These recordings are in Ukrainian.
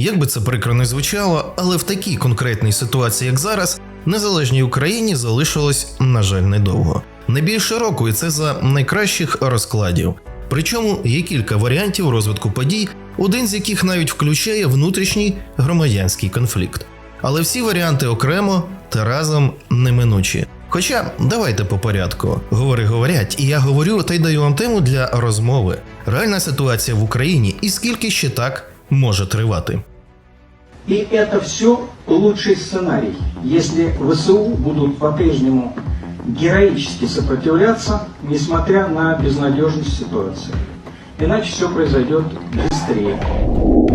Як би це прикро не звучало, але в такій конкретній ситуації, як зараз, незалежній Україні залишилось, на жаль, недовго. Не більше року, і це за найкращих розкладів. Причому є кілька варіантів розвитку подій, один з яких навіть включає внутрішній громадянський конфлікт. Але всі варіанти окремо та разом неминучі. Хоча давайте по порядку. Говори, говорять, і я говорю та й даю вам тему для розмови. Реальна ситуація в Україні і скільки ще так може тривати. И это все лучший сценарий, если ВСУ будут по-прежнему героически сопротивляться, несмотря на безнадежность ситуации. Иначе все произойдет быстрее.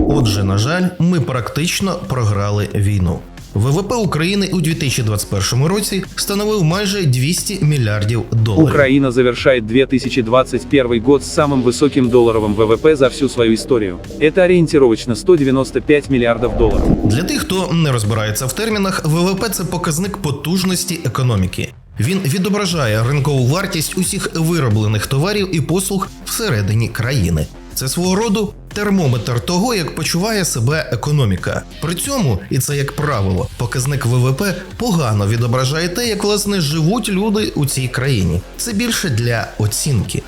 Отже, на жаль, ми практично програли війну. ВВП України у 2021 році становив майже 200 мільярдів доларів. Украина завершает 2021 год с самым высоким долларовым ВВП за всю свою историю. Это ориентировочно 195 миллиардов долларов. Для тих, хто не розбирається в термінах, ВВП це показник потужності економіки. Він відображає ринкову вартість усіх вироблених товарів і послуг всередині країни. Це свого роду термометр того, як почуває себе економіка. При цьому, і це як правило, показник ВВП погано відображає те, як власне живуть люди у цій країні. Це більше для оцінки.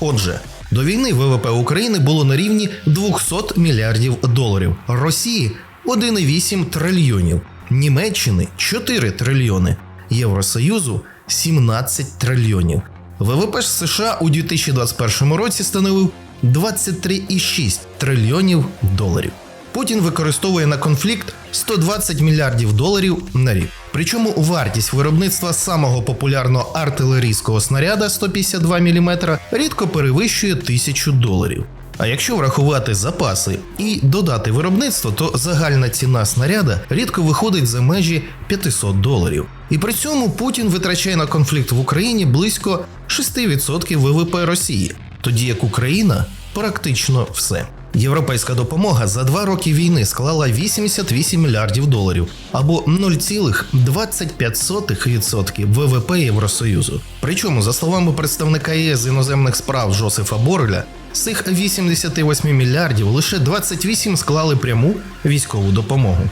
Отже, до війни ВВП України було на рівні 200 мільярдів доларів, Росії 1,8 трильйонів, Німеччини 4 трильйони, Євросоюзу 17 трильйонів. ВВП США у 2021 році становив 23,6 трильйонів доларів. Путін використовує на конфлікт 120 мільярдів доларів на рік. Причому вартість виробництва самого популярного артилерійського снаряда 152 мм рідко перевищує 1000 доларів. А якщо врахувати запаси і додати виробництво, то загальна ціна снаряда рідко виходить за межі 500 доларів. І при цьому Путін витрачає на конфлікт в Україні близько 6% ВВП Росії, тоді як Україна практично все. Європейська допомога за два роки війни склала 88 мільярдів доларів або 0,25% ВВП Євросоюзу. Причому, за словами представника ЄС іноземних справ Жосифа Борреля, з цих 88 мільярдів лише 28 склали пряму військову допомогу.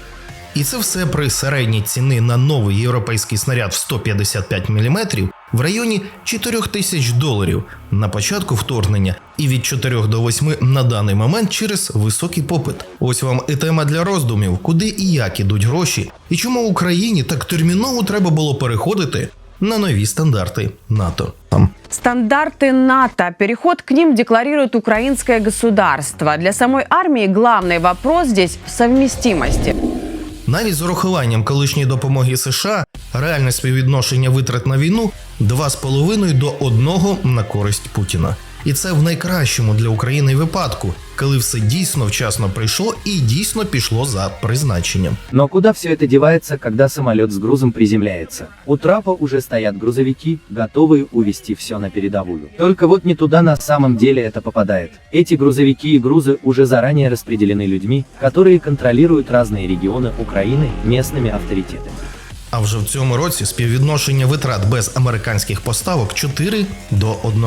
І це все при середній ціни на новий європейський снаряд в 155 мм в районі 4 тисяч доларів на початку вторгнення і від 4 до 8 на даний момент через високий попит. Ось вам і тема для роздумів, куди і як ідуть гроші, і чому Україні так терміново треба було переходити на нові стандарти НАТО. Стандарты НАТО. Переход к ним декларирует украинское государство. Для самой армии главный вопрос здесь в совместимости. Навіть з урахуванням колишньої допомоги США реальне співвідношення витрат на війну 2,5 до 1 на користь Путіна. І це в найкращому для України випадку, коли все дійсно вчасно прийшло і дійсно пішло за призначенням. Но куда все это девается, когда самолет с грузом приземляется? У трапа уже стоят грузовики, готовые увезти все на передовую. Только вот не туда на самом деле это попадает. Эти грузовики и грузы уже заранее распределены людьми, которые контролируют разные регионы Украины местными авторитетами. А вже в цьому році співвідношення витрат без американських поставок 4 до 1.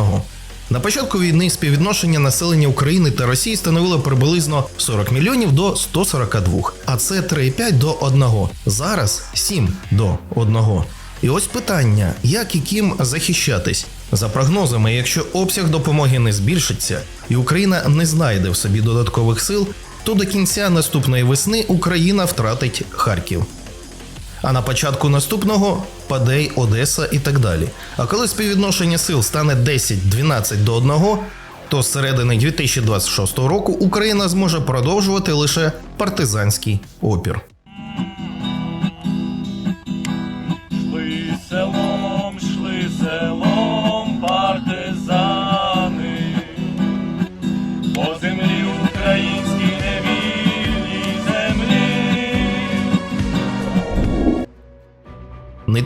На початку війни співвідношення населення України та Росії становило приблизно 40 мільйонів до 142, а це 3,5 до 1. Зараз 7 до 1. І ось питання: як і ким захищатись? За прогнозами, якщо обсяг допомоги не збільшиться і Україна не знайде в собі додаткових сил, то до кінця наступної весни Україна втратить Харків. А на початку наступного Падей, Одеса і так далі. А коли співвідношення сил стане 10-12 до 1, то з середини 2026 року Україна зможе продовжувати лише партизанський опір.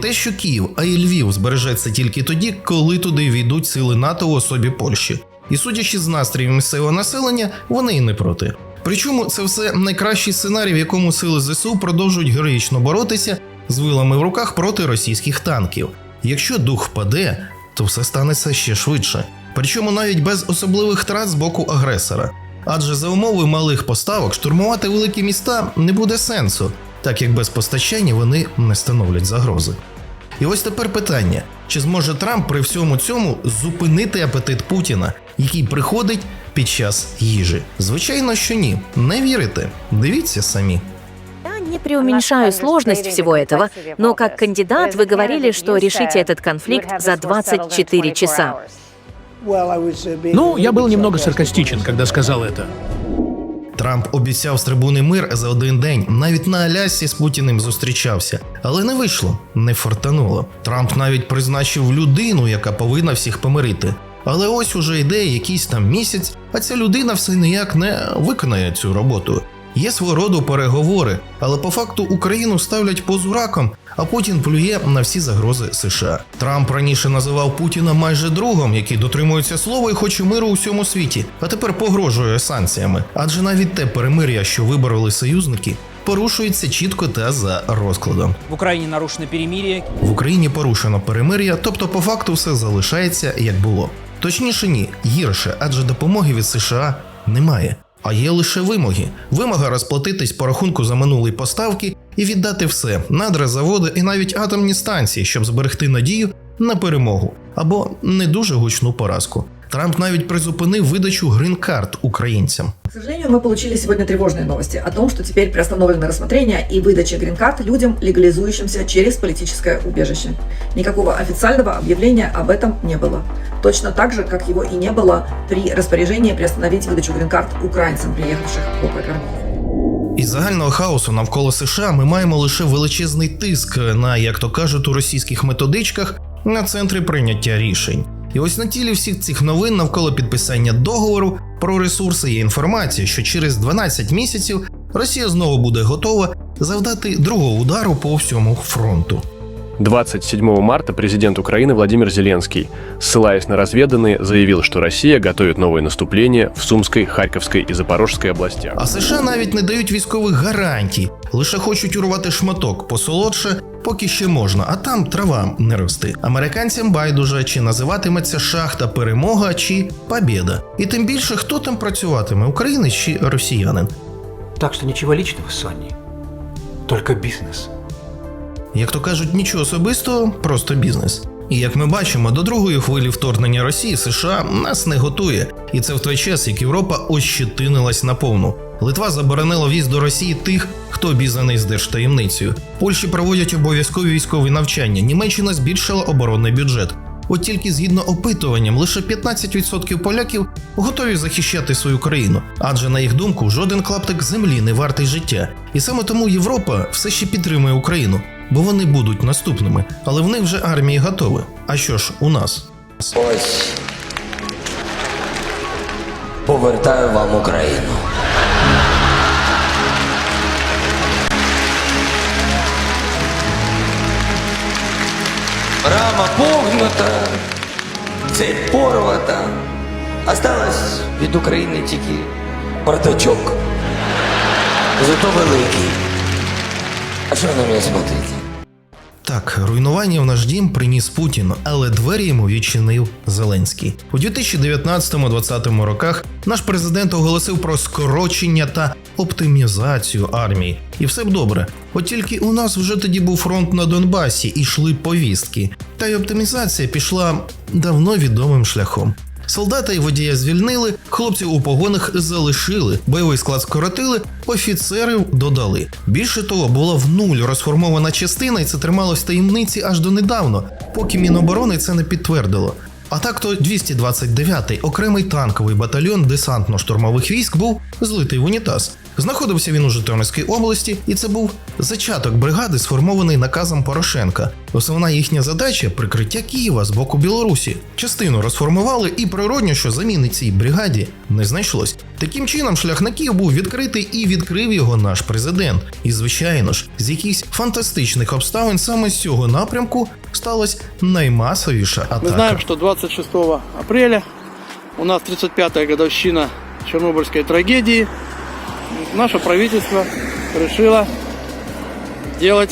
Те, що Київ, а й Львів збережеться тільки тоді, коли туди війдуть сили НАТО в особі Польщі. І судячи з настроїв місцевого населення, вони і не проти. Причому це все найкращий сценарій, в якому сили ЗСУ продовжують героїчно боротися з вилами в руках проти російських танків. Якщо дух впаде, то все станеться ще швидше. Причому навіть без особливих втрат з боку агресора. Адже за умови малих поставок штурмувати великі міста не буде сенсу, так як без постачання вони не становлять загрози. І ось тепер питання: чи зможе Трамп при всьому цьому зупинити апетит Путіна, який приходить під час їжі? Звичайно, що ні. Не вірите? Дивіться самі. Я не преуменьшаю сложность всего этого, но как кандидат вы говорили, что решите этот конфликт за 24 часа. Ну, я был немного саркастичен, когда сказал это. Трамп обіцяв з трибуни мир за один день, навіть на Алясці з Путіним зустрічався, але не вийшло, не фортануло. Трамп навіть призначив людину, яка повинна всіх помирити. Але ось уже йде якийсь там місяць, а ця людина все ніяк не виконає цю роботу. Є свого роду переговори, але по факту Україну ставлять позураком, а Путін плює на всі загрози США. Трамп раніше називав Путіна майже другом, який дотримується слова і хоче миру у всьому світі, а тепер погрожує санкціями. Адже навіть те перемир'я, що вибороли союзники, порушується чітко та за розкладом. В Украине нарушено перемирие. В Україні порушено перемир'я, тобто по факту все залишається як було. Точніше, ні, гірше, адже допомоги від США немає. А є лише вимоги: вимога розплатитись по рахунку за минулі поставки і віддати все надра, заводи і навіть атомні станції, щоб зберегти надію на перемогу або не дуже гучну поразку. Трамп навіть призупинив видачу грин-карт українцям. К сожалению, мы получили сегодня тревожные новости о том, что теперь приостановлено рассмотрение и выдача грин-карт людям, легализующимся через политическое убежище. Никакого официального объявления об этом не было. Точно так же, как его и не было при распоряжении приостановить выдачу грин-карт украинцам, приехавших по программе. Із загального хаосу навколо США ми маємо лише величезний тиск на, як то кажуть, у російських методичках на центри прийняття рішень. І ось на тілі всіх цих новин навколо підписання договору про ресурси є інформація, що через 12 місяців Росія знову буде готова завдати другого удару по всьому фронту. 27 марта президент Украины Владимир Зеленский, ссылаясь на разведанные, заявил, что Россия готовит новое наступление в Сумской, Харьковской и Запорожской областях. А США навіть не дають військових гарантій, лише хочуть урвати шматок посолодше, поки ще можна, а там трава не рости. Американцям байдуже, чи називатиметься шахта перемога, чи побєда. І тим більше хто там працюватиме, українець чи росіянин. Так что ничего личного, Сонни. Только бизнес. Як то кажуть, нічого особистого, просто бізнес. І як ми бачимо, до другої хвилі вторгнення Росії США нас не готує, і це в той час, як Європа ощетинилась наповну. Литва заборонила в'їзд до Росії тих, хто обізнаний з держтаємницею. Польщі проводять обов'язкові військові навчання. Німеччина збільшила оборонний бюджет. От тільки згідно опитуванням, лише 15% поляків готові захищати свою країну, адже на їх думку жоден клаптик землі не вартий життя. І саме тому Європа все ще підтримує Україну, бо вони будуть наступними, але в них вже армії готові. А що ж у нас? Ось. Повертаю вам Україну. Рама погнута, цепь порвата. Осталось від України тільки бардачок. Зато великий. А що на мене смотрите? Так, руйнування в наш дім приніс Путін, але двері йому відчинив Зеленський. У 2019-2020 роках наш президент оголосив про скорочення та оптимізацію армії. І все б добре. От тільки у нас вже тоді був фронт на Донбасі і йшли повістки. Та й оптимізація пішла давно відомим шляхом. Солдата і водія звільнили, хлопців у погонах залишили, бойовий склад скоротили, офіцерів додали. Більше того, була в нуль розформована частина, і це трималось в таємниці аж донедавно, поки Міноборони це не підтвердило. А так то 229-й окремий танковий батальйон десантно-штурмових військ був злитий в унітаз. Знаходився він у Житомирській області, і це був зачаток бригади, сформований наказом Порошенка. Основна їхня задача прикриття Києва з боку Білорусі. Частину розформували, і природньо, що заміни цій бригаді не знайшлось. Таким чином, шлях на Київ був відкритий і відкрив його наш президент. І звичайно ж, з якихось фантастичних обставин саме з цього напрямку сталася наймасовіша атака. Мы знаем, что 26 апреля у нас 35-я годовщина Чернобыльской трагедии. Наше правительство решило делать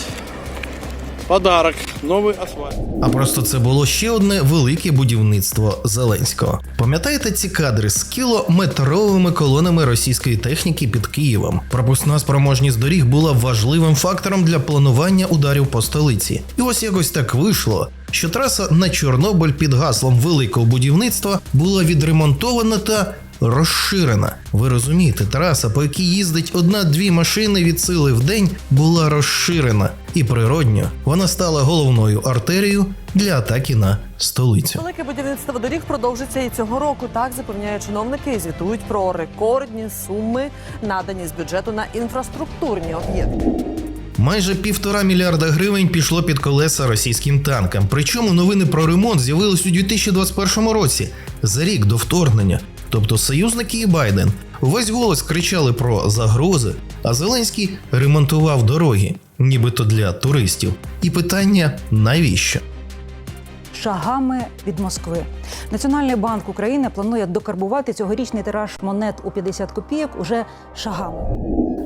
Подарок. Новый асфальт. А просто це було ще одне велике будівництво Зеленського. Пам'ятаєте ці кадри з кілометровими колонами російської техніки під Києвом? Пропускна спроможність доріг була важливим фактором для планування ударів по столиці. І ось якось так вийшло, що траса на Чорнобиль під гаслом великого будівництва була відремонтована та розширена. Ви розумієте, траса, по якій їздить одна-дві машини від сили в день, була розширена, і природньо вона стала головною артерією для атаки на столицю. Велике будівництво доріг продовжиться і цього року. Так запевняють чиновники і звітують про рекордні суми, надані з бюджету на інфраструктурні об'єкти. Майже півтора мільярда гривень пішло під колеса російським танкам. Причому новини про ремонт з'явились у 2021 році, за рік до вторгнення. Тобто союзники і Байден увесь голос кричали про загрози, а Зеленський ремонтував дороги, нібито для туристів. І питання навіщо? шагами від Москви. Національний банк України планує докарбувати цьогорічний тираж монет у 50 копійок уже шагами.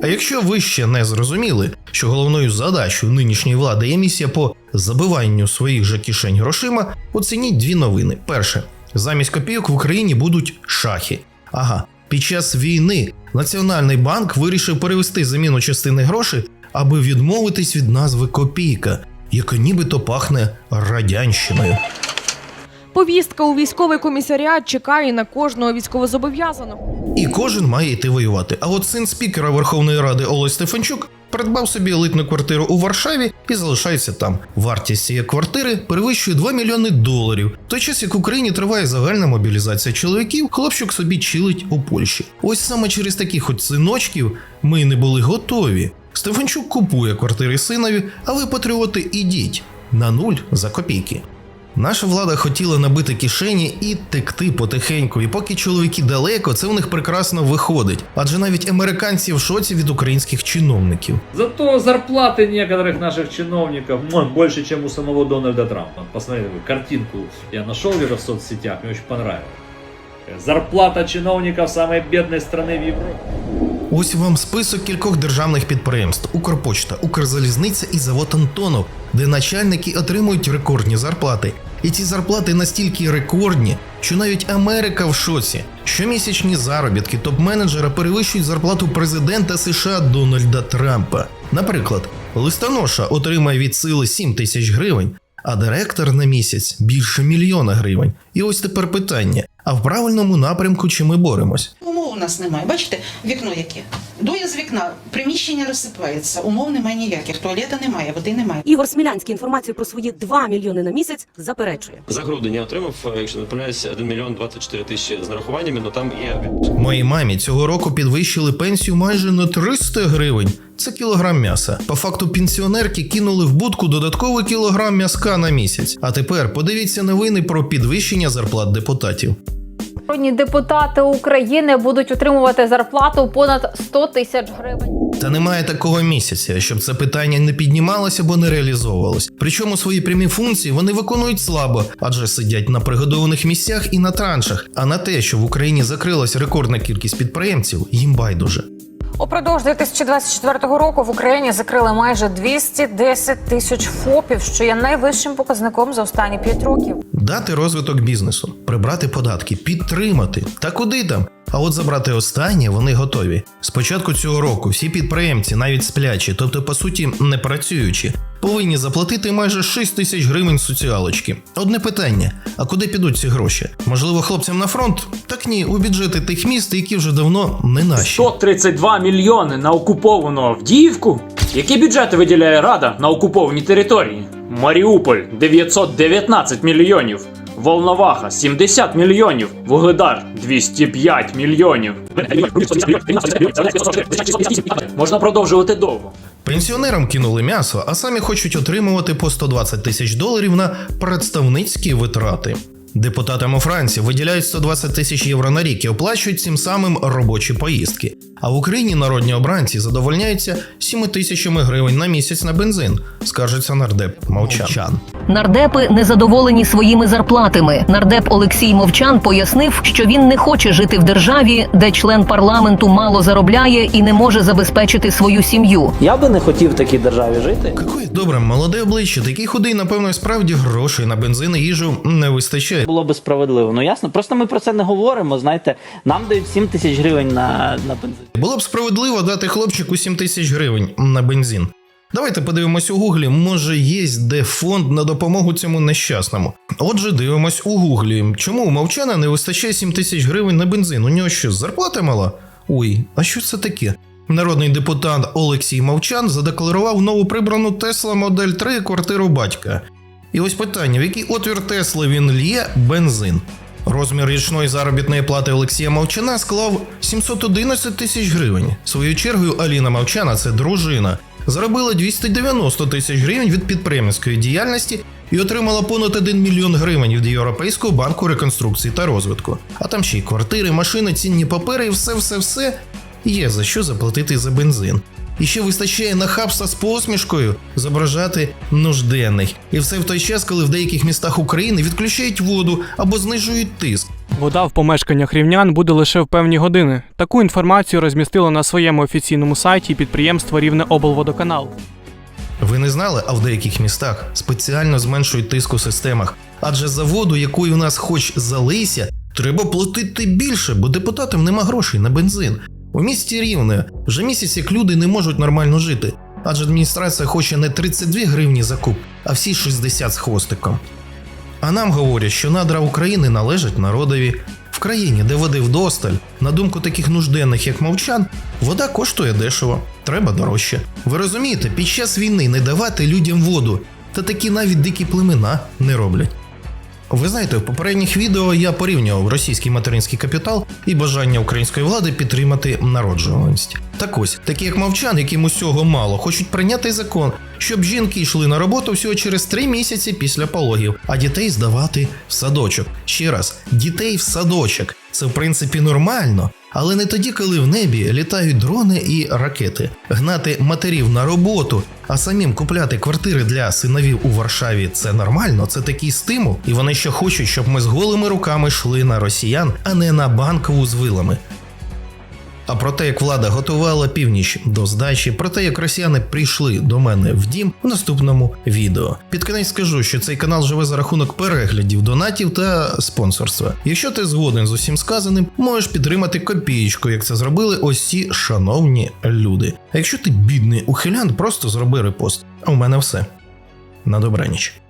А якщо ви ще не зрозуміли, що головною задачею нинішньої влади є місія по забиванню своїх же кишень грошима, оцініть дві новини. Перше, замість копійок в Україні будуть шахи. Ага, під час війни Національний банк вирішив перевести заміну частини грошей, аби відмовитись від назви копійка, яка нібито пахне радянщиною. Повістка у військовий комісаріат чекає на кожного військовозобов'язаного. І кожен має йти воювати. А от син спікера Верховної Ради Олесь Стефанчук придбав собі елитну квартиру у Варшаві і залишається там. Вартість цієї квартири перевищує 2 мільйони доларів. В той час, як в Україні триває загальна мобілізація чоловіків, хлопчик собі чилить у Польщі. Ось саме через таких от синочків ми не були готові. Стефанчук купує квартири синові, а ви, патріоти, ідіть на нуль за копійки. Наша влада хотіла набити кишені і текти потихеньку, і поки чоловіки далеко, це в них прекрасно виходить. Адже навіть американці в шоці від українських чиновників. Зато зарплаты некоторых наших чиновников м, больше, чем у самого Дональда Трампа. Посмотрите, картинку я нашел где-то в соцсетях, мне очень понравилось. Зарплата чиновников самой бедной страны в Европе. Ось вам список кількох державних підприємств: Укрпочта, Укрзалізниця і завод Антонов, де начальники отримують рекордні зарплати. І ці зарплати настільки рекордні, що навіть Америка в шоці. Щомісячні заробітки топ-менеджера перевищують зарплату президента США Дональда Трампа. Наприклад, листоноша отримає від сили 7 тисяч гривень, а директор на місяць більше мільйона гривень. І ось тепер питання: а в правильному напрямку чи ми боремось? У нас немає. Бачите, вікно яке. Дує з вікна, приміщення розсипається, умов немає ніяких, туалета немає, води немає. Ігор Смілянський інформацію про свої 2 мільйони на місяць заперечує. За грудень я отримав, е, якщо не помиляюсь, 1 мільйон 24 тисячі з нарахуваннями, але там є Моїй мамі цього року підвищили пенсію майже на 300 гривень. Це кілограм м'яса. По факту пенсіонерки кинули в будку додатковий кілограм м'яска на місяць. А тепер подивіться новини про підвищення зарплат депутатів. Народні депутати України будуть отримувати зарплату понад 100 тисяч гривень. Та немає такого місяця, щоб це питання не піднімалося або не реалізовувалось. Причому свої прямі функції вони виконують слабо, адже сидять на пригодованих місцях і на траншах. А на те, що в Україні закрилась рекордна кількість підприємців, їм байдуже. Упродовж 2024 року в Україні закрили майже 210 тисяч ФОПів, що є найвищим показником за останні 5 років. Дати розвиток бізнесу, прибрати податки, підтримати. Та куди там? А от забрати останнє вони готові. З початку цього року всі підприємці, навіть сплячі, тобто по суті не працюючі, повинні заплатити майже 6 тисяч гривень соціалочки. Одне питання: а куди підуть ці гроші? Можливо, хлопцям на фронт? Так ні, у бюджети тих міст, які вже давно не наші. 132 мільйони на окуповану Авдіївку? Які бюджети виділяє Рада на окупованій території? Маріуполь 919 мільйонів. Волноваха 70 мільйонів. Вугледар 205 мільйонів. Можна продовжувати довго. Пенсіонерам кинули м'ясо, а самі хочуть отримувати по 120 тисяч доларів на представницькі витрати. Депутатам у Франції виділяють 120 тисяч євро на рік і оплачують цим самим робочі поїздки. А в Україні народні обранці задовольняються 7 тисячами гривень на місяць на бензин, скаржиться нардеп Мовчан. Нардепи незадоволені своїми зарплатами. Нардеп Олексій Мовчан пояснив, що він не хоче жити в державі, де член парламенту мало заробляє і не може забезпечити свою сім'ю. Я би не хотів в такій державі жити. Какое добре, молоде обличчя, такий худий, напевно, справді грошей на бензин і їжу не вистачає. Було би справедливо. Ну ясно, просто ми про це не говоримо. Знаєте, нам дають 7 тисяч гривень на, на бензин. Було б справедливо дати хлопчику 7 тисяч гривень на бензин. Давайте подивимось у гуглі, може є де фонд на допомогу цьому нещасному. Отже, дивимось у гуглі. Чому у мовчана не вистачає 7 тисяч гривень на бензин? У нього що, зарплата мала? Ой, а що це таке? Народний депутат Олексій Мовчан задекларував нову прибрану Tesla Model 3 квартиру батька. І ось питання: в який отвір Тесли він лє бензин? Розмір річної заробітної плати Олексія Мовчана склав 711 тисяч гривень. Своєю чергою Аліна Мовчана, це дружина, заробила 290 тисяч гривень від підприємницької діяльності і отримала понад 1 мільйон гривень від Європейського банку реконструкції та розвитку. А там ще й квартири, машини, цінні папери і все-все-все є за що заплатити за бензин. І ще вистачає нахабства з посмішкою зображати нужденних. І все в той час, коли в деяких містах України відключають воду або знижують тиск. Вода в помешканнях рівнян буде лише в певні години. Таку інформацію розмістило на своєму офіційному сайті підприємство Рівне облводоканал. Ви не знали, а в деяких містах спеціально зменшують тиск у системах. Адже за воду, якою у нас хоч залийся, треба платити більше, бо депутатам нема грошей на бензин. У місті Рівне вже місяць як люди не можуть нормально жити, адже адміністрація хоче не 32 гривні за куб, а всі 60 з хвостиком. А нам говорять, що надра України належать народові. В країні, де води вдосталь, на думку таких нужденних, як мовчан, вода коштує дешево, треба дорожче. Ви розумієте, під час війни не давати людям воду, та такі навіть дикі племена не роблять. Ви знаєте, в попередніх відео я порівнював російський материнський капітал і бажання української влади підтримати народжуваність. Так ось, такі як мовчан, яким усього мало, хочуть прийняти закон, щоб жінки йшли на роботу всього через три місяці після пологів, а дітей здавати в садочок. Ще раз, дітей в садочок. Це в принципі нормально. Але не тоді, коли в небі літають дрони і ракети. Гнати матерів на роботу, а самим купляти квартири для синовів у Варшаві це нормально, це такий стимул. І вони ще хочуть, щоб ми з голими руками йшли на росіян, а не на банкову з вилами. А про те, як влада готувала північ до здачі, про те, як росіяни прийшли до мене в дім в наступному відео. Під кінець скажу, що цей канал живе за рахунок переглядів, донатів та спонсорства. Якщо ти згоден з усім сказаним, можеш підтримати копієчку, як це зробили ось ці шановні люди. А якщо ти бідний ухилян, просто зроби репост. А у мене все. На добраніч.